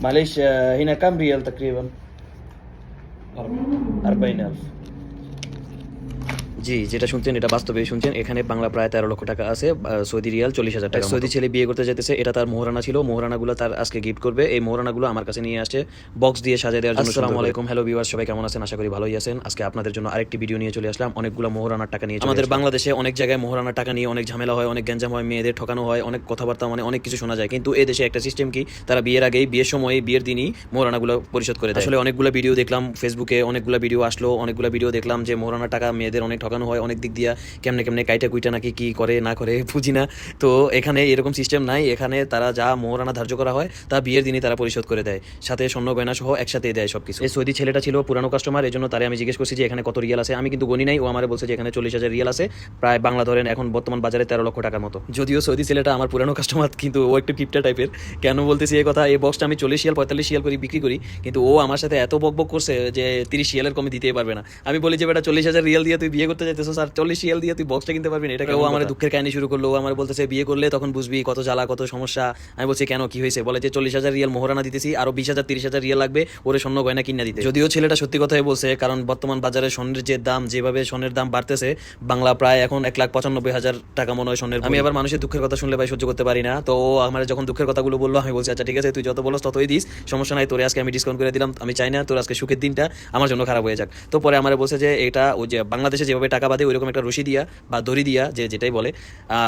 معلش آه، هنا كم ريال تقريبا؟ 40000 জি যেটা শুনছেন এটা বাস্তবে শুনছেন। এখানে বাংলা প্রায় তেরো লক্ষ টাকা আছে সৌদি রিয়াল চল্লিশ হাজার টাকা সৌদি ছেলে বিয়ে করতে যেতেছে এটা তার মোহরানা ছিল। মোহরানাগুলো তার আজকে গিফট করবে। এই মোহরানাগুলো আমার কাছে নিয়ে আসছে বক্স দিয়ে সাজিয়ে দেওয়ার জন্য আসসালামু আলাইকুম। হ্যালো ভিউয়ার সবাই কেমন আছেন? আশা করি ভালোই আছেন। আজকে আপনাদের জন্য আরেকটি ভিডিও নিয়ে চলে আসলাম। অনেকগুলো মোহরানার টাকা নিয়ে আমাদের বাংলাদেশে অনেক জায়গায় মোহরানার টাকা নিয়ে অনেক ঝামেলা হয় অনেক গ্যাঞ্জাম হয় মেয়েদের ঠকানো হয় অনেক কথাবার্তা মানে অনেক কিছু শোনা যায়। কিন্তু এই দেশে একটা সিস্টেম কি? তারা বিয়ের আগেই বিয়ের সময় বিয়ের দিনই মোহরানাগুলো পরিশোধ করে দেয়। আসলে অনেকগুলো ভিডিও দেখলাম ফেসবুকে অনেকগুলো ভিডিও আসলো অনেকগুলো ভিডিও দেখলাম যে মোহরানার টাকা মেয়েদের অনেক ঠকানো হয়, অনেক দিক দিয়া কেমনে কেমনে কাইটা কুইটা নাকি কি করে, না করে, বুঝি না। তো এখানে এরকম সিস্টেম নাই। এখানে তারা যা মোহরানা ধার্য করা হয়, তা বিয়ের দিনই তারা পরিশোধ করে দেয়। সাথে স্বর্ণ গয়না সহ একসাথে দেয় সবকিছু। এই সৌদি ছেলেটা ছিল পুরানো কাস্টমার এই জন্য তারে আমি জিজ্ঞেস করছি যে, এখানে কত রিয়াল আছে? আমি কিন্তু গণি নাই, ও আমার বলছে যে, এখানে চল্লিশ হাজার রিয়াল আছে। প্রায় বাংলা ধরেন, এখন বর্তমান বাজারে তেরো লক্ষ টাকার মতো। যদিও সৌদি ছেলেটা আমার পুরানো কাস্টমার কিন্তু ও একটু কিপটা টাইপের কেন বলতেছি এই কথা? এই বক্সটা আমি চল্লিশ শিয়াল পঁয়তাল্লিশ শিয়াল করে বিক্রি করি, কিন্তু ও আমার সাথে এত বক বক করছে যে, তিরিশ শিয়ালের কমে দিতেই পারবে না। আমি বলি যে, বেটা, চল্লিশ হাজার রিয়াল দিয়ে তুই বিয়ে করতে চাইতেছো স্যার চল্লিশ শিয়াল দিয়ে তুই বক্সটা কিনতে পারবি না? এটাকে ও আমার দুঃখের কাহিনী শুরু করল ও আমার বলতেছে বিয়ে করলে তখন বুঝবি কত জ্বালা কত সমস্যা। আমি বলছি কেন? কি হয়েছে? বলে যে চল্লিশ হাজার রিয়াল মোহরানা দিতেছি আরও বিশ হাজার তিরিশ হাজার রিয়াল লাগবে ওরে স্বর্ণ গয়না কিনা দিতে। যদিও ছেলেটা সত্যি কথাই বলছে কারণ বর্তমান বাজারে স্বর্ণের যে দাম যেভাবে স্বর্ণের দাম বাড়তেছে বাংলা প্রায় এখন এক লাখ পঁচানব্বই হাজার টাকা মনে হয় স্বর্ণের আমি আবার মানুষের দুঃখের কথা শুনলে ভাই সহ্য করতে পারি না। তো ও আমার যখন দুঃখের কথাগুলো বলল আমি বলছি আচ্ছা ঠিক আছে তুই যত বলস ততই দিস সমস্যা নাই তোরে আজকে আমি ডিসকাউন্ট করে দিলাম আমি চাই না তোর আজকে সুখের দিনটা আমার জন্য খারাপ হয়ে যাক। তো পরে আমার বলছে যে এটা ওই যে বাংলাদেশে যেভাবে টাকা বাদে ওইরকম একটা রশি দিয়া বা দড়ি দিয়া যে যেটাই বলে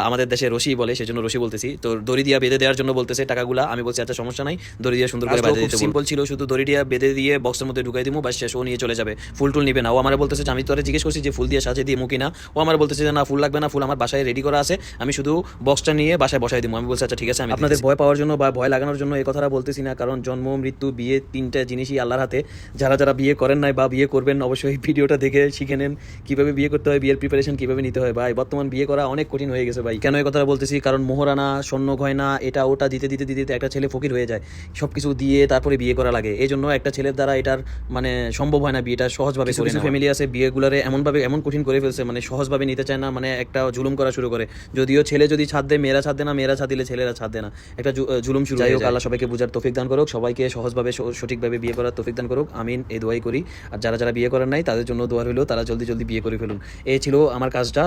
আমাদের দেশে রশি বলে সেজন্য রশি বলতেছি। তো দড়ি দিয়া বেঁধে দেওয়ার জন্য বলতেছে টাকাগুলা। আমি বলছি আচ্ছা সমস্যা নাই। দড়ি দিয়া সুন্দর করে বেঁধে দিতে সিম্পল ছিল শুধু দড়ি দিয়া বেঁধে দিয়ে বক্সের মধ্যে ঢুকাই দিব বাস শেষ ও নিয়ে চলে যাবে। ফুল টুল নিবে না। ও আমার বলতেছে আমি তোরা জিজ্ঞেস করছি যে ফুল দিয়ে সাজিয়ে দিয়ে মুখি না ও আমার বলতেছে যে না ফুল লাগবে না। ফুল আমার বাসায় রেডি করা আছে। আমি শুধু বক্সটা নিয়ে বাসায় বসাই দিব আমি বলছি আচ্ছা ঠিক আছে আমি আপনাদের ভয় পাওয়ার জন্য বা ভয় লাগানোর জন্য এই কথাটা বলতেছি না কারণ জন্ম মৃত্যু বিয়ে তিনটা জিনিসই আল্লাহর হাতে। যারা যারা বিয়ে করেন নাই বা বিয়ে করবেন অবশ্যই ভিডিওটা দেখে শিখে নেন। কীভাবে বিয়ে করতে হয় বিয়ের প্রিপারেশন কীভাবে নিতে হয়? ভাই বর্তমান বিয়ে করা অনেক কঠিন হয়ে গেছে ভাই। কেন এই কথাটা বলতেছি? কারণ মোহরানা স্বর্ণ গয়না এটা ওটা দিতে দিতে দিতে দিতে একটা ছেলে ফকির হয়ে যায়। সব কিছু দিয়ে তারপরে বিয়ে করা লাগে। এই জন্য একটা ছেলের দ্বারা এটার মানে সম্ভব হয় না বিয়েটা সহজভাবে করে ফ্যামিলি আছে বিয়েগুলারে এমনভাবে এমন কঠিন করে ফেলছে মানে সহজভাবে নিতে চায় না মানে একটা জুলুম করা শুরু করে। যদিও ছেলে যদি ছাদ দেয় মেয়েরা ছাদ দেয় না মেয়েরা ছাদ দিলে ছেলেরা ছাদ দেয় না। একটা জুলুম শুরু যাই হোক আল্লাহ সবাইকে বুঝার তৌফিক দান করুক। সবাইকে সহজভাবে সঠিকভাবে বিয়ে করার তৌফিক দান করুক। আমিন এই দোয়াই করি। আর যারা যারা বিয়ে করার নাই তাদের জন্য দোয়া হলো তারা জলদি জলদি বিয়ে করে ফেলুন এই ছিল আমার কাজটা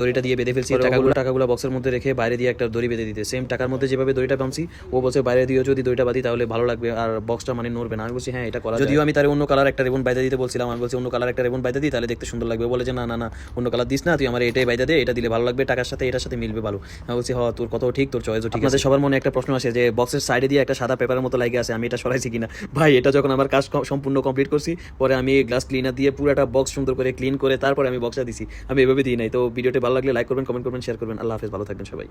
দড়িটা দিয়ে বেঁধে ফেলছি টাকাগুলো টাকাগুলো বক্সের মধ্যে রেখে বাইরে দিয়ে একটা দড়ি বেঁধে দিতে। সেম টাকার মধ্যে যেভাবে দড়িটা বাঁধছি ও বলছে বাইরে দিয়ে যদি দড়িটা বাঁধি তাহলে ভালো লাগবে আর বক্সটা মানে নড়বে না। আমি বলছি হ্যাঁ এটা করা যদিও আমি তার অন্য কালার একটা রেবন বাইদা দিতে বলছিলাম আমি বলছি অন্য কালার একটা রেবন বাইদা দিই তাহলে দেখতে সুন্দর লাগবে। বলে যে না না না অন্য কালার দিস না তুই আমার এটাই বাইদা দে এটা দিলে ভালো লাগবে টাকার সাথে এটার সাথে মিলবে ভালো। আমি বলছি হ তোর কথাও ঠিক তোর চয়েসও ঠিক আছে। সবার মনে একটা প্রশ্ন আসে যে বক্সের সাইডে দিয়ে একটা সাদা পেপারের মতো লাগে আছে আমি এটা সরাইছি কিনা? ভাই এটা যখন আমার কাজ সম্পূর্ণ কমপ্লিট করছি পরে আমি গ্লাস ক্লিনার দিয়ে পুরোটা বক্স সুন্দর করে ক্লিন করে তারপরে আমি বক্সটা দিছি। আমি এভাবে দিই নাই। তো ভিডিওটি ভালো লাগলে লাইক করবেন কমেন্ট করবেন শেয়ার করবেন। আল্লাহ হাফেজ, ভালো থাকবেন সবাই।